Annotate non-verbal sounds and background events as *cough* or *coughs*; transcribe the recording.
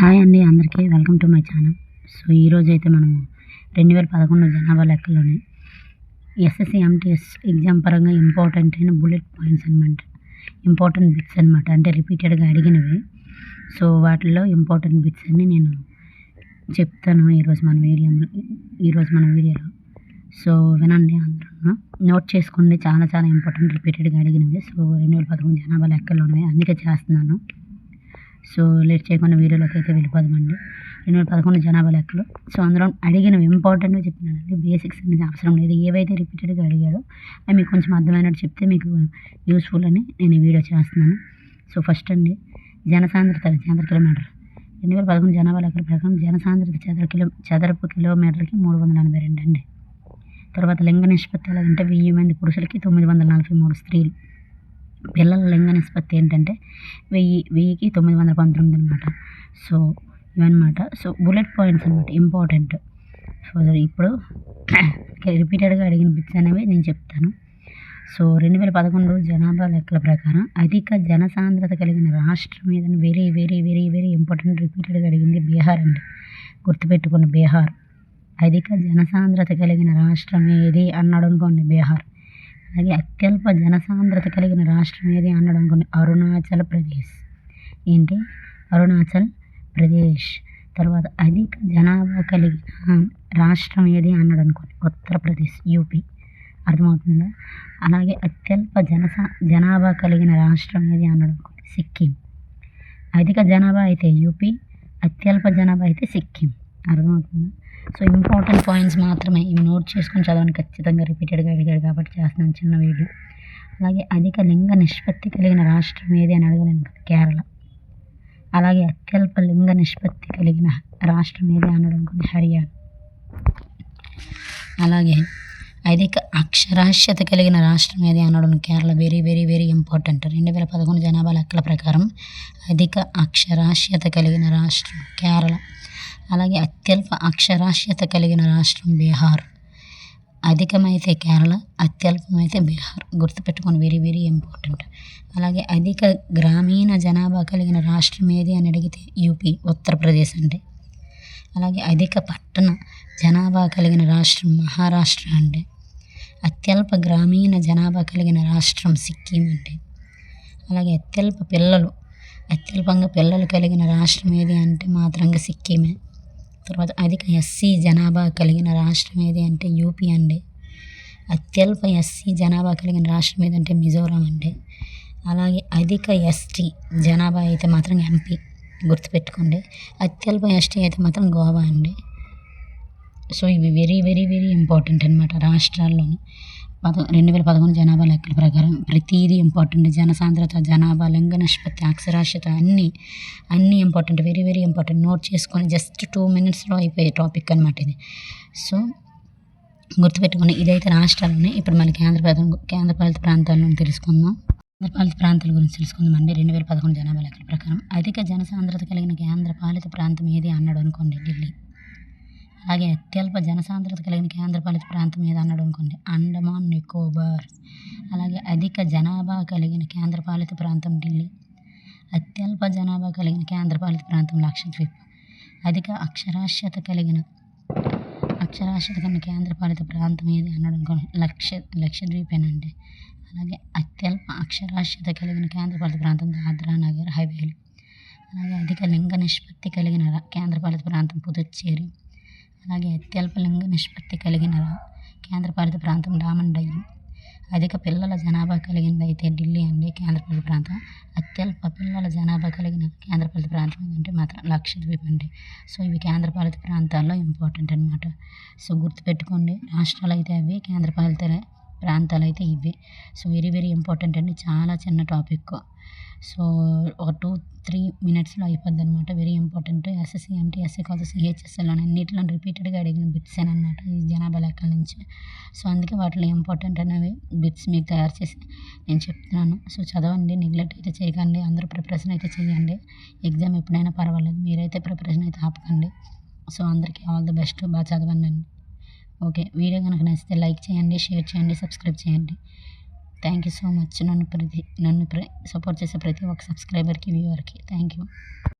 Hi అండి అందరికీ welcome to my channel. So ఈరోజు అయితే మనము రెండు వేల పదకొండు జనాభా లెక్కలోని ఎస్ఎస్సి ఎంటీఎస్ ఎగ్జామ్ పరంగా ఇంపార్టెంట్ అయిన బుల్లెట్ పాయింట్స్ అనమాట ఇంపార్టెంట్ బిట్స్ అనమాట అంటే రిపీటెడ్గా అడిగినవి. సో వాటిల్లో ఇంపార్టెంట్ బిట్స్ అన్ని నేను చెప్తాను ఈరోజు మన వీడియోలో ఈరోజు మన వీడియోలో సో వినండి అందరూ. నోట్ చేసుకోండి చాలా చాలా ఇంపార్టెంట్ రిపీటెడ్గా అడిగినవి. సో రెండు వేల పదకొండు జనాభా లెక్కలోనే అందుకే చేస్తున్నాను. సో లేట్ చేయకుండా వీడియోలోకి అయితే వెళ్ళిపోదామండి. రెండు వేల పదకొండు జనాభా లెక్కలు. సో అందులో అడిగిన ఇంపార్టెంట్గా చెప్పినానండి. బేసిక్స్ అనేది అవసరం లేదు. ఏవైతే రిపీటెడ్గా అడిగాడో అవి మీకు కొంచెం అర్థమైనట్టు చెప్తే మీకు యూస్ఫుల్ అని నేను ఈ వీడియో చేస్తున్నాను. సో ఫస్ట్ అండి జనసాంద్రత చదర కిలోమీటర్ రెండు వేల పదకొండు జనాభా లెక్కల ప్రకారం జనసాంద్రత చదర కిలో చదరపు కిలోమీటర్కి మూడు వందల ఎనభై రెండు అండి. తర్వాత లింగ నిష్పత్తి ఎలాగంటే వెయ్యి మంది పురుషులకి తొమ్మిది వందల నలభై మూడు స్త్రీలు. పిల్లల లింగ నిష్పత్తి ఏంటంటే వెయ్యి వెయ్యికి తొమ్మిది వందల పంతొమ్మిది అనమాట సో ఇవన్నమాట. సో బుల్లెట్ పాయింట్స్ అనమాట ఇంపార్టెంట్ సో ఇప్పుడు *coughs* రిపీటెడ్గా అడిగిన బిట్స్ అనేవి నేను చెప్తాను. సో రెండు వేల పదకొండు జనాభా లెక్కల ప్రకారం అధిక జనసాంద్రత కలిగిన రాష్ట్రం ఏదైనా very very very very important రిపీటెడ్గా అడిగింది బీహార్ అండి. గుర్తుపెట్టుకున్న బీహార్. అధిక జనసాంద్రత కలిగిన రాష్ట్రం ఏది? అన్నాడు అనుకోండి బీహార్. అలాగే అత్యల్ప జనసాంద్రత కలిగిన రాష్ట్రం ఏది అనడం కొన్ని అరుణాచల్ ప్రదేశ్. ఏంటి? అరుణాచల్ ప్రదేశ్. తర్వాత అధిక జనాభా కలిగిన రాష్ట్రం ఏది అన్నాడు అనుకోండి ఉత్తరప్రదేశ్ యూపీ. అర్థమవుతుందా? అలాగే అత్యల్ప జనసా జనాభా కలిగిన రాష్ట్రం ఏది అన్నాడు అనుకోండి సిక్కిం. అధిక జనాభా అయితే యూపీ అత్యల్ప జనాభా అయితే సిక్కిం. అర్థమవుతుందా? సో ఇంపార్టెంట్ పాయింట్స్ మాత్రమే. ఇవి నోట్ చేసుకొని చదవండి. ఖచ్చితంగా రిపీటెడ్గా అడిగాడు కాబట్టి చేస్తున్నాను చిన్న వీడియో అలాగే అధిక లింగ నిష్పత్తి కలిగిన రాష్ట్రం ఏది అని అడగలేను కదా కేరళ. అలాగే అత్యల్ప లింగ నిష్పత్తి కలిగిన రాష్ట్రం ఏది అనడం అనుకుంది హర్యానా. అలాగే అధిక అక్షరాస్యత కలిగిన రాష్ట్రం ఏది అనడం Kerala. Very very very important రెండు వేల పదకొండు జనాభా లెక్కల ప్రకారం అధిక అక్షరాస్యత కలిగిన రాష్ట్రం కేరళ. అలాగే అత్యల్ప అక్షరాస్యత కలిగిన రాష్ట్రం బీహార్. అధికమైతే కేరళ అత్యల్పమైతే బీహార్. గుర్తుపెట్టుకొని వెరీ వెరీ ఇంపార్టెంట్. అలాగే అధిక గ్రామీణ జనాభా కలిగిన రాష్ట్రం ఏది అని అడిగితే యూపీ ఉత్తరప్రదేశ్ అండి. అలాగే అధిక పట్టణ జనాభా కలిగిన రాష్ట్రం మహారాష్ట్ర అంటే అత్యల్ప గ్రామీణ జనాభా కలిగిన రాష్ట్రం సిక్కిం అంటే అలాగే అత్యల్ప పిల్లలు అత్యల్పంగా పిల్లలు కలిగిన రాష్ట్రం ఏది అంటే మాత్రంగా సిక్కిమే. తర్వాత అధిక ఎస్సీ జనాభా కలిగిన రాష్ట్రం ఏది అంటే యూపీ అండి. అత్యల్ప ఎస్సీ జనాభా కలిగిన రాష్ట్రం ఏదంటే మిజోరాం అండి. అలాగే అధిక ఎస్టీ జనాభా అయితే మాత్రం ఎంపీ గుర్తుపెట్టుకోండి. అత్యల్ప ఎస్టీ అయితే మాత్రం గోవా అండి. సో ఇవి వెరీ వెరీ వెరీ ఇంపార్టెంట్ అనమాట రాష్ట్రాల్లోని. పద రెండు వేల పదకొండు జనాభా లెక్కల ప్రకారం ప్రతిదీ ఇంపార్టెంట్ జనసాంద్రత జనాభా లింగ నిష్పత్తి అక్షరాస్యత అన్నీ అన్నీ important very very important note చేసుకొని జస్ట్ టూ మినిట్స్లో అయిపోయే టాపిక్ అనమాట ఇది. సో గుర్తుపెట్టుకుని ఇదైతే రాష్ట్రాల్లోనే ఇప్పుడు మళ్ళీ కేంద్రపాలిత కేంద్రపాలిత ప్రాంతాలను తెలుసుకుందాం. కేంద్రపాలిత ప్రాంతాల గురించి తెలుసుకుందాం అండి రెండు వేల పదకొండు జనాభా లెక్కల ప్రకారం. అధిక జనసాంద్రత కలిగిన కేంద్రపాలిత ప్రాంతం ఏది అన్నాడు అనుకోండి ఢిల్లీ. అలాగే అత్యల్ప జనసాంద్రత కలిగిన కేంద్రపాలిత ప్రాంతం ఏది అన్నాడు అనుకోండి అండమాన్ నికోబార్. అలాగే అధిక జనాభా కలిగిన కేంద్రపాలిత ప్రాంతం ఢిల్లీ. అత్యల్ప జనాభా కలిగిన కేంద్రపాలిత ప్రాంతం లక్షద్వీప్. అధిక అక్షరాస్యత కలిగిన అక్షరాస్యత కలిగిన కేంద్రపాలిత ప్రాంతం ఏది అన్నాడు అనుకోండి లక్ష లక్షద్వీపేనండి. అలాగే అత్యల్ప అక్షరాస్యత కలిగిన కేంద్రపాలిత ప్రాంతం దాద్రా నగర్ హవేలీ. అలాగే అధిక లింగ నిష్పత్తి కలిగిన కేంద్రపాలిత ప్రాంతం పుదుచ్చేరి. అలాగే అత్యల్ప లింగ నిష్పత్తి కలిగిన కేంద్రపాలిత ప్రాంతం డామండ్ అయ్యి అధిక పిల్లల జనాభా కలిగింది అయితే ఢిల్లీ అండి కేంద్రపాలిత ప్రాంతం. అత్యల్ప పిల్లల జనాభా కలిగిన కేంద్రపాలిత ప్రాంతం ఏంటంటే మాత్రం లక్షద్వీప్ అండి. సో ఇవి కేంద్రపాలిత ప్రాంతాల్లో ఇంపార్టెంట్ అనమాట సో గుర్తుపెట్టుకోండి రాష్ట్రాలు అయితే అవి కేంద్రపాలిత ప్రాంతాలు అయితే ఇవి. సో వెరీ వెరీ ఇంపార్టెంట్ అండి. చాలా చిన్న టాపిక్. సో ఒక టూ త్రీ మినిట్స్లో అయిపోద్ది అనమాట very important SSC MTS కాదు సిహెచ్ఎస్ఎల్ అన్నింటిలో రిపీటెడ్గా అడిగిన బిట్స్ అనమాట ఈ జనాభా లెక్కల నుంచి. సో అందుకే వాటిలో ఇంపార్టెంట్ అనేవి బిట్స్ మీకు తయారు చేసి నేను చెప్తున్నాను. సో చదవండి నెగ్లెక్ట్ అయితే చేయకండి అందరూ ప్రిపరేషన్ అయితే చేయండి. ఎగ్జామ్ ఎప్పుడైనా పర్వాలేదు మీరైతే ప్రిపరేషన్ అయితే ఆపకండి. సో అందరికీ ఆల్ ది బెస్ట్ బాగా చదవండి అండి. ఓకే వీడియో కనుక నచ్చితే లైక్ చేయండి షేర్ చేయండి సబ్స్క్రైబ్ చేయండి. థ్యాంక్ యూ సో మచ్ నన్ను ప్రతి నన్ను సపోర్ట్ చేసే ప్రతి ఒక్క సబ్స్క్రైబర్కి వ్యూవర్కి థ్యాంక్ యూ